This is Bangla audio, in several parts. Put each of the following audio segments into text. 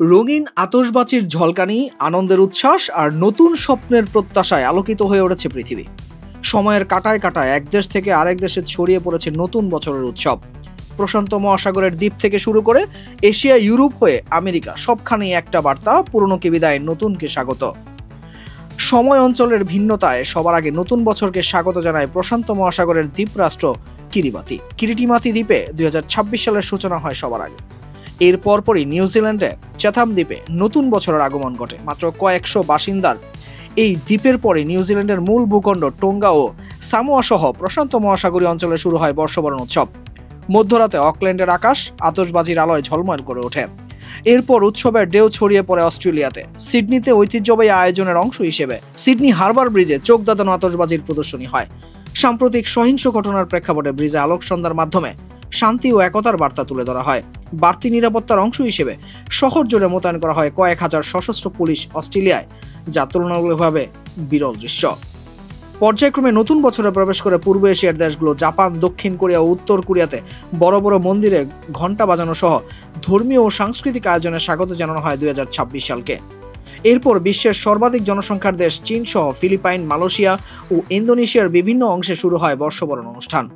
রঙিন আতশবাজির ঝলকানি, আনন্দের উচ্ছ্বাস আর নতুন স্বপ্নের প্রত্যাশায় আলোকিত হয়ে উঠেছে পৃথিবী। সময়ের কাটায় কাটায় এক দেশ থেকে আরেক দেশে ছড়িয়ে পড়েছে নতুন বছরের উৎসব। প্রশান্ত মহাসাগরের দ্বীপ থেকে শুরু করে এশিয়া, ইউরোপ হয়ে আমেরিকা সবখানেই একটা বার্তা পুরনোকে বিদায়, নতুনকে স্বাগত। সময় অঞ্চলের ভিন্নতায় সবার আগে নতুন বছরকে স্বাগত জানায় প্রশান্ত মহাসাগরের দ্বীপরাষ্ট্র কিরিবাতি। কিরিটিমাতি দ্বীপে দুই হাজার ছাব্বিশ সালের সূচনা হয় সবার আগে। এর পরপরই নিউজিল্যান্ডে চ্যাথাম দ্বীপে নতুন বছরের আগমন ঘটে, মাত্র কয়েকশো বাসিন্দার। এই দ্বীপের পরে নিউজিল্যান্ডের মূল ভূখণ্ড টোঙ্গা ও সামোয়া সহ প্রশান্ত মহাসাগরীয় অঞ্চলে শুরু হয় বর্ষবরণ উৎসব। মধ্যরাতে অকল্যান্ডের আকাশ, আতশবাজির আলোয় ঝলমল করে ওঠে। এরপর উৎসবের ঢেউ ছড়িয়ে পড়ে অস্ট্রেলিয়াতে। সিডনিতে ঐতিহ্যবাহী আয়োজনের অংশ হিসেবে সিডনি হারবার ব্রিজে চোখ দাদানো আতশবাজির প্রদর্শনী হয়। সাম্প্রতিক সহিংস ঘটনার প্রেক্ষাপটে ব্রিজে আলোক সন্ধ্যার মাধ্যমে শান্তি ও একতার বার্তা তুলে ধরা হয়। বাড়তি নিরাপত্তার অংশ হিসেবে শহর জুড়ে মোতায়েন করা হয় কয়েক হাজার সশস্ত্র পুলিশ অস্ট্রেলিয়ায়, যা তুলনামূলকভাবে বিরল দৃশ্য। পর্যায়ক্রমে নতুন বছরে প্রবেশ করে পূর্ব এশিয়ার দেশগুলো জাপান, দক্ষিণ কোরিয়া ও উত্তর কোরিয়াতে বড় বড় মন্দিরে ঘণ্টা বাজানো সহ ধর্মীয় ও সাংস্কৃতিক আয়োজনে স্বাগত জানানো হয় দুই হাজার ছাব্বিশ সালকে। এরপর বিশ্বের সর্বাধিক জনসংখ্যার দেশ চীন সহ ফিলিপাইন, মালয়েশিয়া ও ইন্দোনেশিয়ার বিভিন্ন অংশে শুরু হয় বর্ষবরণ অনুষ্ঠান।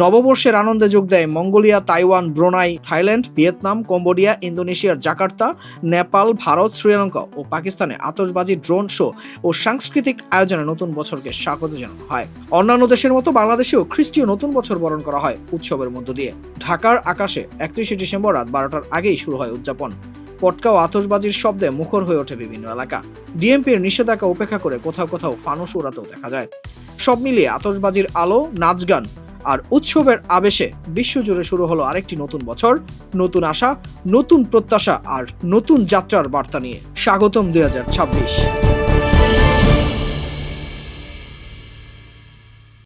নববর্ষের আনন্দে যোগ দেয় Mongolia, Taiwan, Brunei, Thailand, Vietnam, Cambodia, ইন্দোনেশিয়ার জাকার্তা, নেপাল, ভারত, শ্রীলঙ্কা ও পাকিস্তানে আতশবাজি, ড্রোন শো ও সাংস্কৃতিক আয়োজনে নতুন বছরকে স্বাগত জানানো হয়। অন্যান্য দেশের মতো বাংলাদেশেও খ্রিস্টীয় নতুন বছর বরণ করা হয় উৎসবের মধ্য দিয়ে। ঢাকার আকাশে একত্রিশে ডিসেম্বর রাত বারোটার আগেই শুরু হয় উদযাপন। পটকা ও আতশবাজির শব্দে মুখর হয়ে ওঠে বিভিন্ন এলাকা। ডিএমপির নিষেধাজ্ঞা উপেক্ষা করে কোথাও কোথাও ফানুস উড়াতেও দেখা যায়। সব মিলিয়ে আতশবাজির আলো, নাচ গান আর উৎসবের আবেশে বিশ্বজুড়ে শুরু হলো আরেকটি নতুন বছর, নতুন আশা, নতুন প্রত্যাশা আর নতুন যাত্রার বার্তা নিয়ে। স্বাগতম দুই হাজার ছাব্বিশ।